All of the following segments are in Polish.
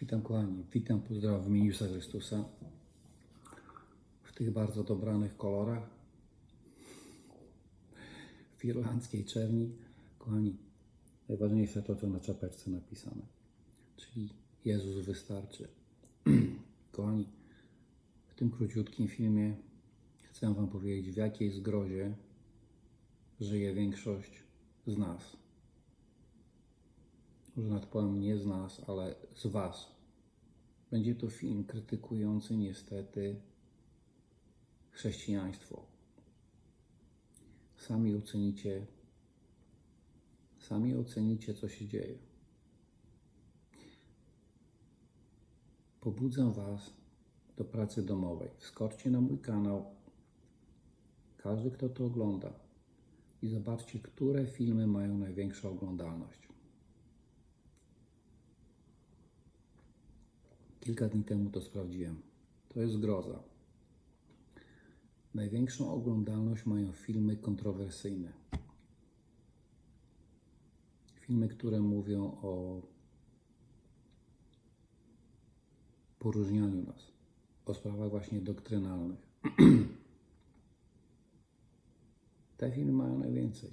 Witam kochani, witam, pozdrawiam w imieniu Jezusa Chrystusa w tych bardzo dobranych kolorach w irlandzkiej czerni. Kochani, najważniejsze to, co na czapeczce napisane, czyli Jezus wystarczy. Kochani, w tym króciutkim filmie chcę Wam powiedzieć, w jakiej zgrozie żyje większość z nas. Może nawet powiem nie z nas, ale z Was. Będzie to film krytykujący niestety chrześcijaństwo. Sami ocenicie, sami ocenicie, co się dzieje. Pobudzę Was do pracy domowej. Wskoczcie na mój kanał. Każdy, kto to ogląda. I zobaczcie, które filmy mają największą oglądalność. Kilka dni temu to sprawdziłem. To jest groza. Największą oglądalność mają filmy kontrowersyjne. Filmy, które mówią o poróżnianiu nas, o sprawach właśnie doktrynalnych. Te filmy mają najwięcej.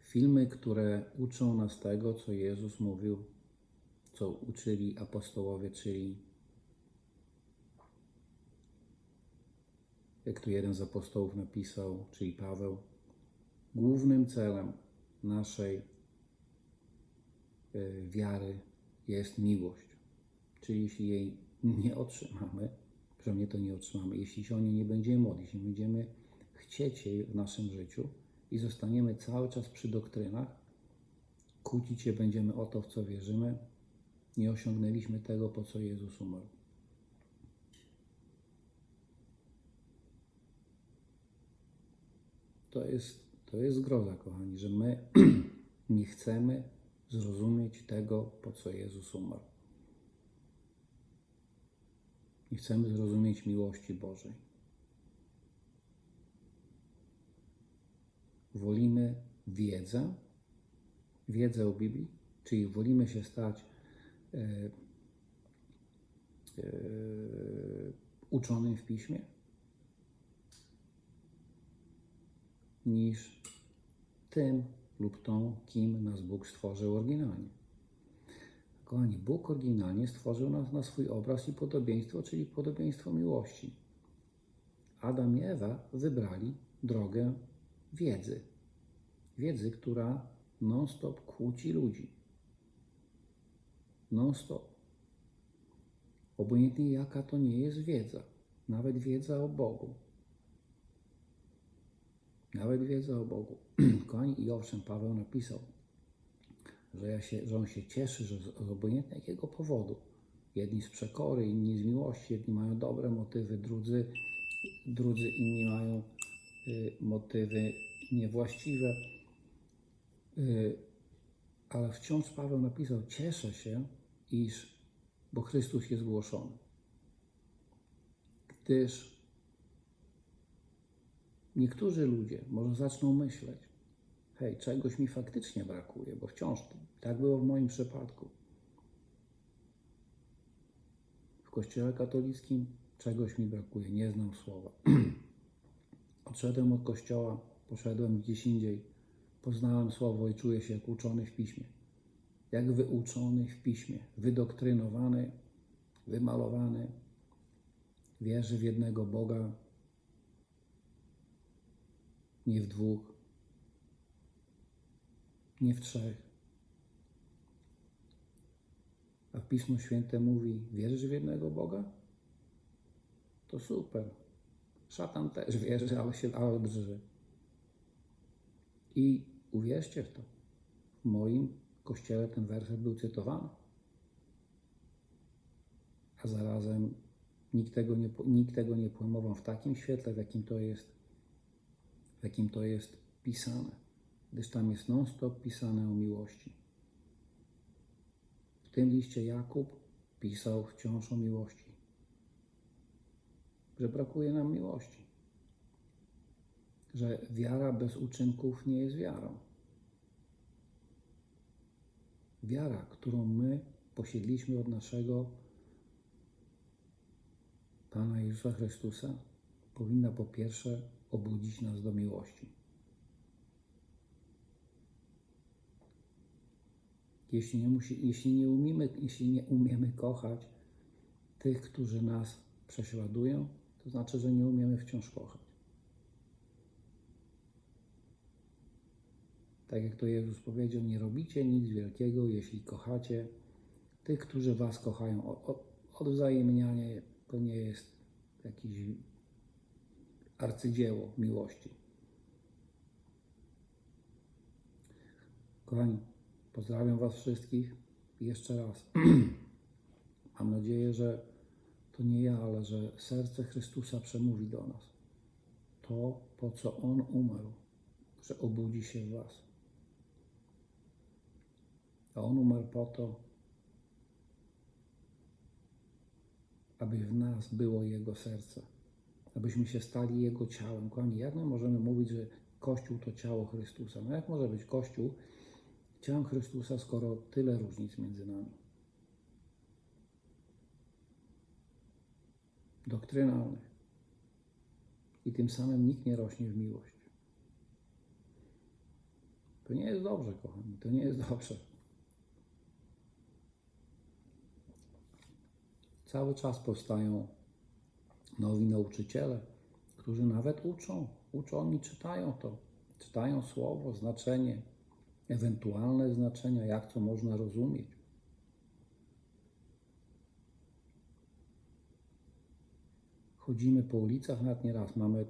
Filmy, które uczą nas tego, co Jezus mówił, co uczyli apostołowie, czyli jak tu jeden z apostołów napisał, czyli Paweł, głównym celem naszej e, wiary jest miłość. Czyli jeśli jej nie otrzymamy, przynajmniej to nie otrzymamy, jeśli się o niej nie będziemy modlić, nie będziemy chcieć jej w naszym życiu i zostaniemy cały czas przy doktrynach, kłócić się będziemy o to, w co wierzymy, nie osiągnęliśmy tego, po co Jezus umarł. To jest, to jest groza, kochani, że my nie chcemy zrozumieć tego, po co Jezus umarł. Nie chcemy zrozumieć miłości Bożej. Wolimy wiedzę, wiedzę o Biblii, czyli wolimy się stać uczonym w piśmie, niż tym lub tą, kim nas Bóg stworzył oryginalnie. Kochani, Bóg oryginalnie stworzył nas na swój obraz i podobieństwo, czyli podobieństwo miłości. Adam i Ewa wybrali drogę wiedzy. Wiedzy, która non-stop kłóci ludzi. Non-stop. Obojętnie jaka to nie jest wiedza. Nawet wiedza o Bogu. Nawet wiedza o Bogu. Kochani, i owszem, Paweł napisał, że, ja się, że on się cieszy, że z, obojętnie jakiego powodu. Jedni z przekory, inni z miłości, jedni mają dobre motywy, drudzy, drudzy inni mają y, motywy niewłaściwe. Y, ale wciąż Paweł napisał: Cieszę się, iż, bo Chrystus jest głoszony. Gdyż niektórzy ludzie może zaczną myśleć: Hej, czegoś mi faktycznie brakuje, bo wciąż tak było w moim przypadku. W Kościele katolickim czegoś mi brakuje, nie znam słowa. Odszedłem od kościoła, poszedłem gdzieś indziej, poznałem słowo i czuję się jak uczony w piśmie. Jak wyuczony w piśmie, wydoktrynowany, wymalowany, wierzy w jednego Boga, nie w dwóch, nie w trzech. A Pismo Święte mówi: Wierzysz w jednego Boga? To super. Szatan też wierzy, ale się ale drży. I uwierzcie w to. W moim kościele ten werset był cytowany. A zarazem nikt tego nie, nikt tego nie pojmował w takim świetle, w jakim to jest, w jakim to jest pisane. Gdyż tam jest non-stop pisane o miłości. W tym liście Jakub pisał wciąż o miłości. Że brakuje nam miłości. Że wiara bez uczynków nie jest wiarą. Wiara, którą my posiedliśmy od naszego Pana Jezusa Chrystusa, powinna po pierwsze obudzić nas do miłości. Jeśli nie, musi, jeśli, nie umiemy, jeśli nie umiemy kochać tych, którzy nas prześladują, to znaczy, że nie umiemy wciąż kochać. Tak jak to Jezus powiedział, nie robicie nic wielkiego, jeśli kochacie tych, którzy was kochają. Odwzajemnianie to nie jest jakieś arcydzieło miłości. Kochani, pozdrawiam Was wszystkich jeszcze raz. Mam nadzieję, że to nie ja, ale że serce Chrystusa przemówi do nas. To, po co On umarł, że obudzi się w Was. A On umarł po to, aby w nas było Jego serce, abyśmy się stali Jego ciałem. Kochani, jak my możemy mówić, że Kościół to ciało Chrystusa? No jak może być Kościół ciałem Chrystusa, skoro tyle różnic między nami? Doktrynalnych. I tym samym nikt nie rośnie w miłość. To nie jest dobrze, kochani, to nie jest dobrze. Cały czas powstają nowi nauczyciele, którzy nawet uczą, uczą i czytają to. Czytają słowo, znaczenie, ewentualne znaczenia, jak to można rozumieć. Chodzimy po ulicach, nawet nieraz mamy,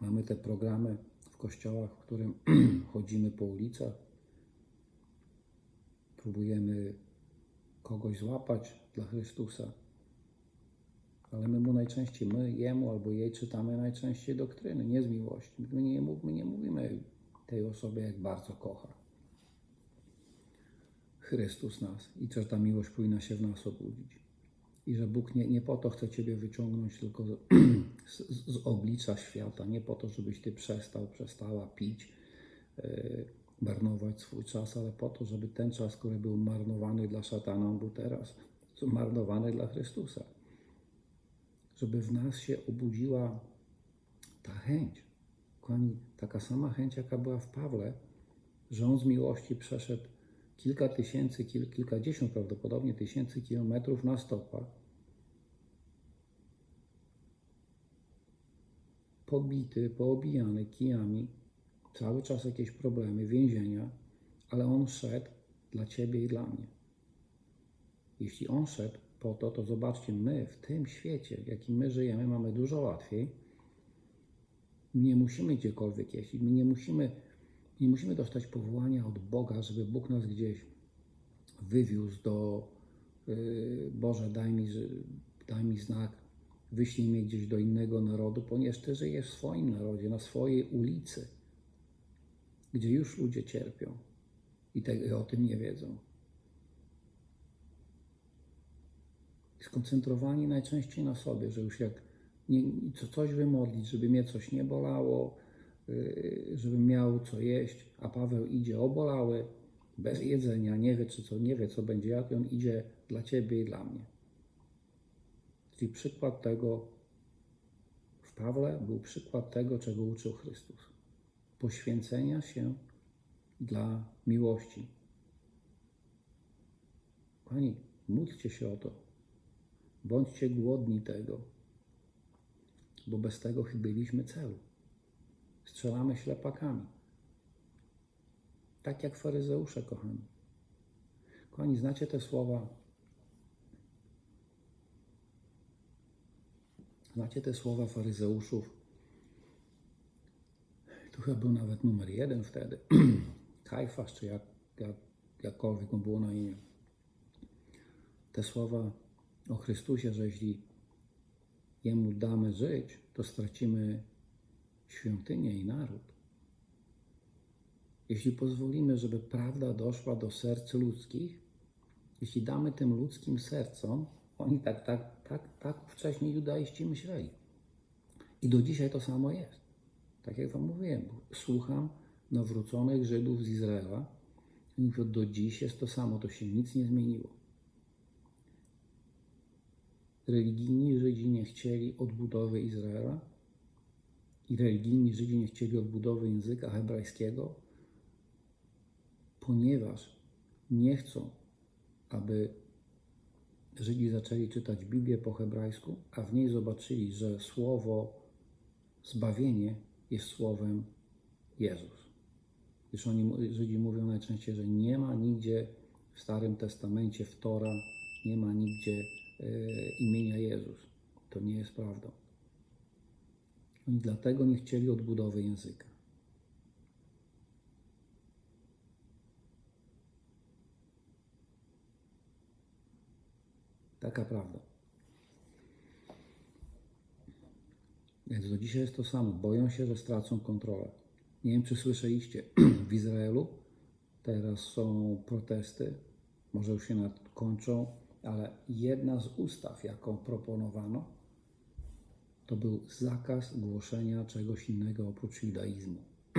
mamy te programy w kościołach, w którym chodzimy po ulicach, próbujemy kogoś złapać dla Chrystusa. Ale my mu najczęściej, my jemu albo jej czytamy najczęściej doktryny, nie z miłości. My nie, my nie mówimy tej osobie, jak bardzo kocha. Chrystus nas i że ta miłość powinna się w nas obudzić. I że Bóg nie, nie po to chce Ciebie wyciągnąć tylko z, z, z oblicza świata, nie po to, żebyś Ty przestał, przestała pić, yy, marnować swój czas, ale po to, żeby ten czas, który był marnowany dla szatana, był teraz zmarnowany dla Chrystusa. Żeby w nas się obudziła ta chęć. Kochani, taka sama chęć, jaka była w Pawle, że on z miłości przeszedł kilka tysięcy, kil, kilkadziesiąt prawdopodobnie tysięcy kilometrów na stopach. Pobity, poobijany kijami, cały czas jakieś problemy, więzienia, ale on szedł dla Ciebie i dla mnie. Jeśli on szedł po to, to zobaczcie, my w tym świecie, w jakim my żyjemy, mamy dużo łatwiej. Nie musimy gdziekolwiek jeździć, my nie musimy, nie musimy dostać powołania od Boga, żeby Bóg nas gdzieś wywiózł do yy, Boże, daj mi, daj mi znak, wyślij mnie gdzieś do innego narodu, ponieważ Ty żyjesz w swoim narodzie, na swojej ulicy, gdzie już ludzie cierpią i, te, i o tym nie wiedzą. skoncentrowani najczęściej na sobie, że już jak nie, co, coś wymodlić, żeby mnie coś nie bolało, yy, żebym miał co jeść, a Paweł idzie obolały, bez jedzenia, nie wie, czy co, nie wie, co będzie jadł, on idzie dla Ciebie i dla mnie. Czyli przykład tego w Pawle był przykład tego, czego uczył Chrystus. Poświęcenia się dla miłości. Pani, módlcie się o to. Bądźcie głodni tego, bo bez tego chybiliśmy celu. Strzelamy ślepakami. Tak jak faryzeusze, kochani. Kochani, znacie te słowa? Znacie te słowa faryzeuszów? Tu chyba był nawet numer jeden wtedy. Kajfasz, czy jak, jak, jakkolwiek mu było na imię. Te słowa o Chrystusie, że jeśli Jemu damy żyć, to stracimy świątynię i naród. Jeśli pozwolimy, żeby prawda doszła do serc ludzkich, jeśli damy tym ludzkim sercom, oni tak, tak, tak, tak wcześniej judaiści myśleli. I do dzisiaj to samo jest. Tak jak Wam mówiłem, słucham nawróconych Żydów z Izraela i mówią, do dziś jest to samo, to się nic nie zmieniło. religijni Żydzi nie chcieli odbudowy Izraela i religijni Żydzi nie chcieli odbudowy języka hebrajskiego, ponieważ nie chcą, aby Żydzi zaczęli czytać Biblię po hebrajsku, a w niej zobaczyli, że słowo zbawienie jest słowem Jezus. Gdyż oni, Żydzi mówią najczęściej, że nie ma nigdzie w Starym Testamencie, w Tora, nie ma nigdzie e, imienia Jezus. To nie jest prawdą. Oni dlatego nie chcieli odbudowy języka. Taka prawda. Więc do dzisiaj jest to samo. Boją się, że stracą kontrolę. Nie wiem, czy słyszeliście, w Izraelu teraz są protesty, może już się nad kończą, ale jedna z ustaw, jaką proponowano, to był zakaz głoszenia czegoś innego oprócz judaizmu.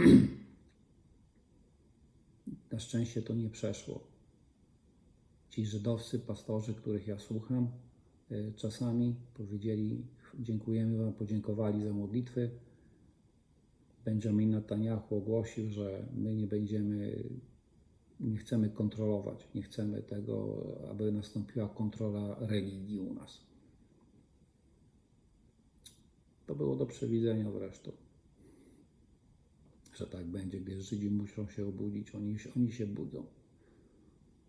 Na szczęście to nie przeszło. Ci żydowscy pastorzy, których ja słucham, y, czasami powiedzieli: Dziękujemy Wam, podziękowali za modlitwy. Benjamin Netanyahu ogłosił, że my nie będziemy, nie chcemy kontrolować, nie chcemy tego, aby nastąpiła kontrola religii u nas. To było do przewidzenia zresztą, że tak będzie, gdy Żydzi muszą się obudzić, oni, oni się budzą.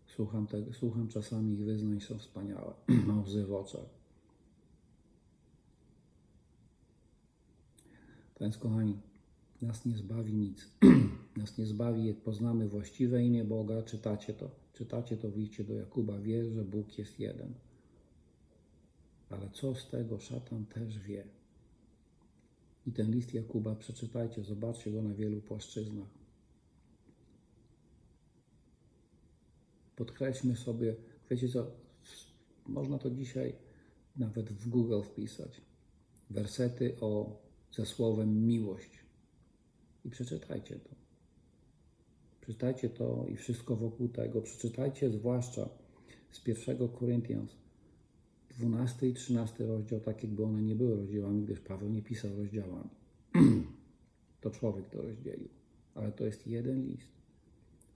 Słucham, tego, słucham czasami ich wyznań, są wspaniałe. Mam łzy w oczach. Więc kochani, nas nie zbawi nic. nas nie zbawi, jak poznamy właściwe imię Boga, czytacie to. Czytacie to, wyjdźcie do Jakuba, wie, że Bóg jest jeden. Ale co z tego, szatan też wie. I ten list Jakuba przeczytajcie, zobaczcie go na wielu płaszczyznach. Podkreślmy sobie, wiecie co, można to dzisiaj nawet w Google wpisać. Wersety o, ze słowem miłość. I przeczytajcie to. Przeczytajcie to i wszystko wokół tego. Przeczytajcie zwłaszcza z 1 Koryntians 12 i 13 rozdział, tak jakby one nie były rozdziałami, gdyż Paweł nie pisał rozdziałami. to człowiek to rozdzielił. Ale to jest jeden list.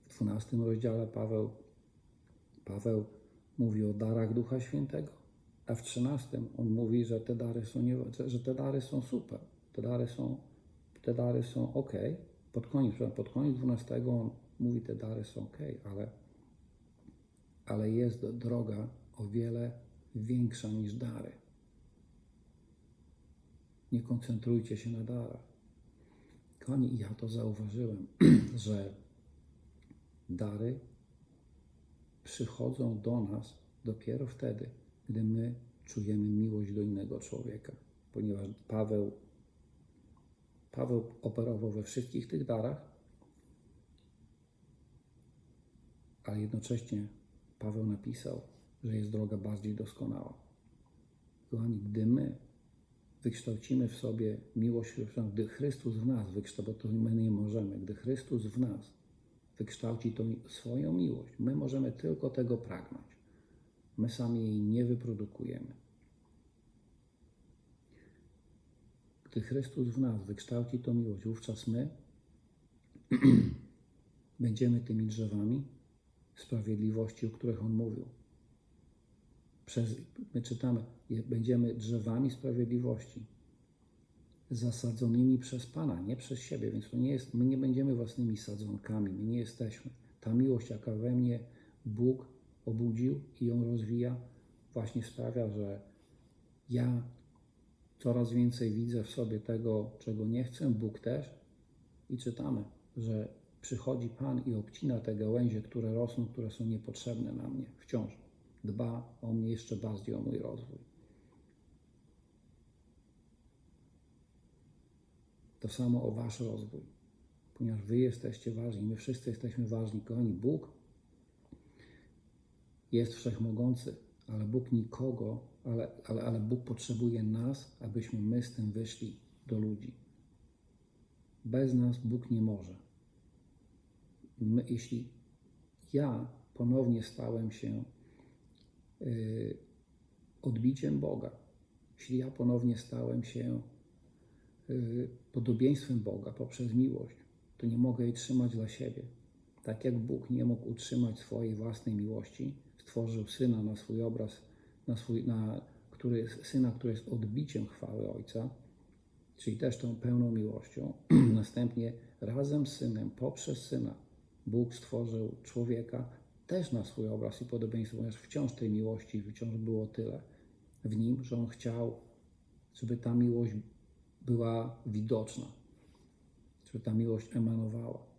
W 12 rozdziale Paweł, Paweł mówi o darach Ducha Świętego, a w 13 on mówi, że te dary są, nie, że te dary są super. Te dary są, te dary są ok. Pod koniec, pod koniec 12 on mówi, te dary są ok, ale, ale jest droga o wiele większa niż dary. Nie koncentrujcie się na darach. Kochani, ja to zauważyłem, że dary przychodzą do nas dopiero wtedy, gdy my czujemy miłość do innego człowieka. Ponieważ Paweł, Paweł operował we wszystkich tych darach, ale jednocześnie Paweł napisał, że jest droga bardziej doskonała. Kochani, gdy my wykształcimy w sobie miłość, gdy Chrystus w nas wykształci, to my nie możemy, gdy Chrystus w nas wykształci tą swoją miłość, my możemy tylko tego pragnąć. My sami jej nie wyprodukujemy. Gdy Chrystus w nas wykształci tą miłość, wówczas my będziemy tymi drzewami sprawiedliwości, o których On mówił. Przez, my czytamy, będziemy drzewami sprawiedliwości, zasadzonymi przez Pana, nie przez siebie, więc to nie jest, my nie będziemy własnymi sadzonkami, my nie jesteśmy. Ta miłość, jaka we mnie Bóg obudził i ją rozwija, właśnie sprawia, że ja coraz więcej widzę w sobie tego, czego nie chcę, Bóg też. I czytamy, że przychodzi Pan i obcina te gałęzie, które rosną, które są niepotrzebne na mnie wciąż dba o mnie jeszcze bardziej, o mój rozwój. To samo o Wasz rozwój, ponieważ Wy jesteście ważni, my wszyscy jesteśmy ważni. Kochani, Bóg jest wszechmogący, ale Bóg nikogo, ale, ale, ale Bóg potrzebuje nas, abyśmy my z tym wyszli do ludzi. Bez nas Bóg nie może. My, jeśli ja ponownie stałem się Y, odbiciem Boga. Jeśli ja ponownie stałem się y, podobieństwem Boga poprzez miłość, to nie mogę jej trzymać dla siebie. Tak jak Bóg nie mógł utrzymać swojej własnej miłości, stworzył syna na swój obraz, na swój, na, który, syna, który jest odbiciem chwały Ojca, czyli też tą pełną miłością. Następnie razem z synem, poprzez syna, Bóg stworzył człowieka też na swój obraz i podobieństwo, ponieważ wciąż tej miłości wciąż było tyle w nim, że on chciał, żeby ta miłość była widoczna, żeby ta miłość emanowała.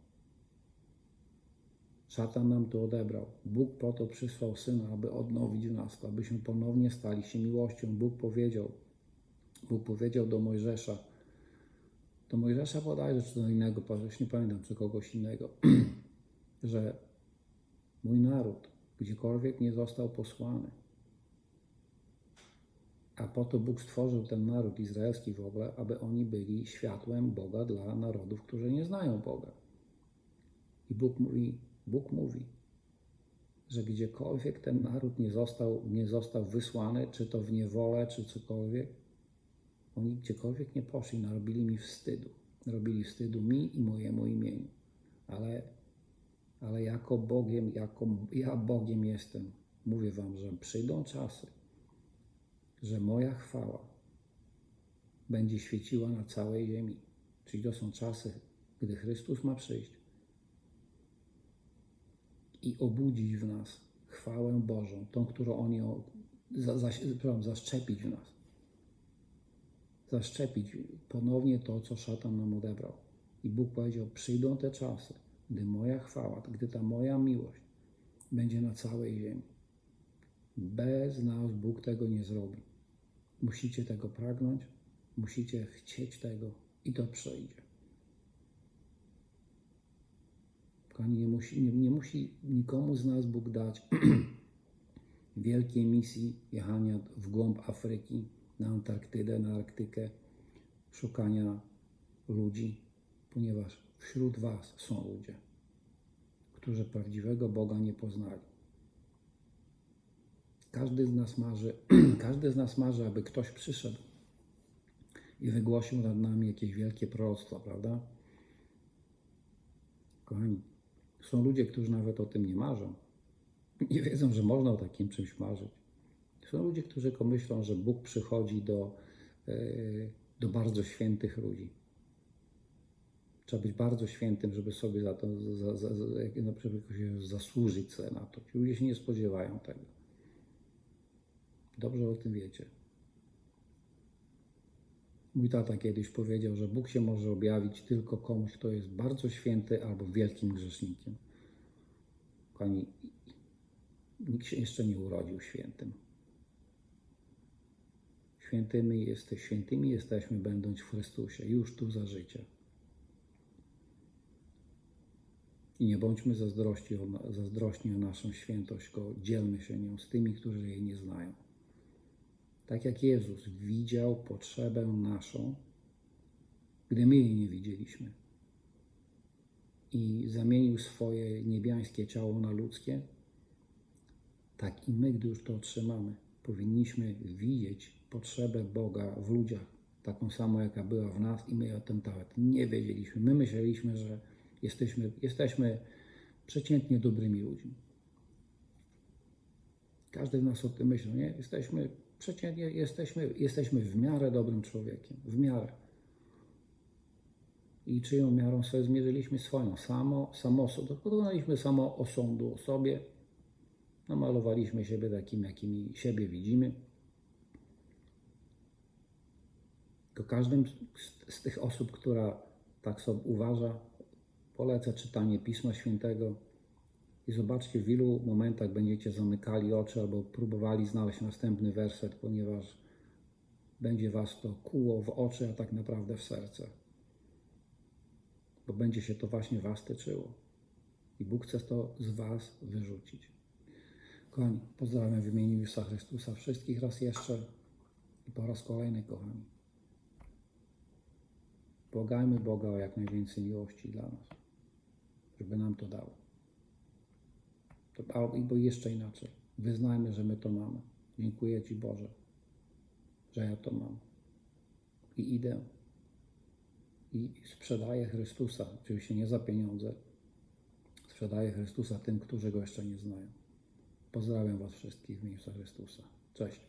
Szatan nam to odebrał. Bóg po to przysłał Syna, aby odnowić w nas, abyśmy ponownie stali się miłością. Bóg powiedział, Bóg powiedział do Mojżesza, do Mojżesza bodajże, czy do innego, już nie pamiętam, czy kogoś innego, że mój naród, gdziekolwiek nie został posłany, a po to Bóg stworzył ten naród izraelski w ogóle, aby oni byli światłem Boga dla narodów, którzy nie znają Boga. I Bóg mówi, Bóg mówi, że gdziekolwiek ten naród nie został, nie został wysłany, czy to w niewolę, czy cokolwiek, oni gdziekolwiek nie poszli, narobili mi wstydu. Robili wstydu mi i mojemu imieniu. Ale, ale jako Bogiem, jako ja Bogiem jestem, mówię wam, że przyjdą czasy, że moja chwała będzie świeciła na całej ziemi. Czyli to są czasy, gdy Chrystus ma przyjść i obudzić w nas chwałę Bożą, tą, którą On ją za, za, zaszczepić w nas. Zaszczepić ponownie to, co szatan nam odebrał. I Bóg powiedział: Przyjdą te czasy, gdy moja chwała, gdy ta moja miłość będzie na całej ziemi. Bez nas Bóg tego nie zrobi. Musicie tego pragnąć, musicie chcieć tego i to przejdzie. Kochani, nie musi, nie, nie musi nikomu z nas Bóg dać wielkiej misji jechania w głąb Afryki, na Antarktydę, na Arktykę, szukania ludzi, ponieważ wśród Was są ludzie, którzy prawdziwego Boga nie poznali. Każdy z nas marzy, każdy z nas marzy, aby ktoś przyszedł i wygłosił nad nami jakieś wielkie proroctwo, prawda? Kochani, są ludzie, którzy nawet o tym nie marzą. Nie wiedzą, że można o takim czymś marzyć. Są ludzie, którzy tylko myślą, że Bóg przychodzi do, e, do bardzo świętych ludzi. Trzeba być bardzo świętym, żeby sobie za to za, za, za, żeby zasłużyć sobie na to. Ci ludzie się nie spodziewają tego. Dobrze o tym wiecie. Mój tata kiedyś powiedział, że Bóg się może objawić tylko komuś, kto jest bardzo święty albo wielkim grzesznikiem. Kochani, nikt się jeszcze nie urodził świętym. Świętymi, jeste, świętymi jesteśmy, będąc w Chrystusie, już tu za życia. I nie bądźmy zazdrości o, zazdrośni o naszą świętość, tylko dzielmy się nią z tymi, którzy jej nie znają. Tak jak Jezus widział potrzebę naszą, gdy my jej nie widzieliśmy. I zamienił swoje niebiańskie ciało na ludzkie, tak i my, gdy już to otrzymamy, powinniśmy widzieć potrzebę Boga w ludziach, taką samą, jaka była w nas, i my o tym nawet nie wiedzieliśmy. My myśleliśmy, że jesteśmy, jesteśmy przeciętnie dobrymi ludźmi. Każdy z nas o tym myśli, nie? Jesteśmy przeciętnie, jesteśmy, jesteśmy w miarę dobrym człowiekiem, w miarę. I czyją miarą sobie zmierzyliśmy swoją, samo, samo, dokonaliśmy samo osądu o sobie, namalowaliśmy siebie takim, jakimi siebie widzimy. To każdym z, z tych osób, która tak sobie uważa, polecę czytanie Pisma Świętego i zobaczcie, w ilu momentach będziecie zamykali oczy albo próbowali znaleźć następny werset, ponieważ będzie was to kuło w oczy, a tak naprawdę w serce. Bo będzie się to właśnie was tyczyło. I Bóg chce to z was wyrzucić. Kochani, pozdrawiam w imieniu Jezusa Chrystusa wszystkich raz jeszcze i po raz kolejny, kochani. Błagajmy Boga o jak najwięcej miłości dla nas, żeby nam to dał. To, albo jeszcze inaczej. Wyznajmy, że my to mamy. Dziękuję Ci Boże że ja to mam. I idę i sprzedaję Chrystusa, oczywiście nie za pieniądze. Sprzedaję Chrystusa tym, którzy go jeszcze nie znają. Pozdrawiam Was wszystkich w miejscu Chrystusa. Cześć.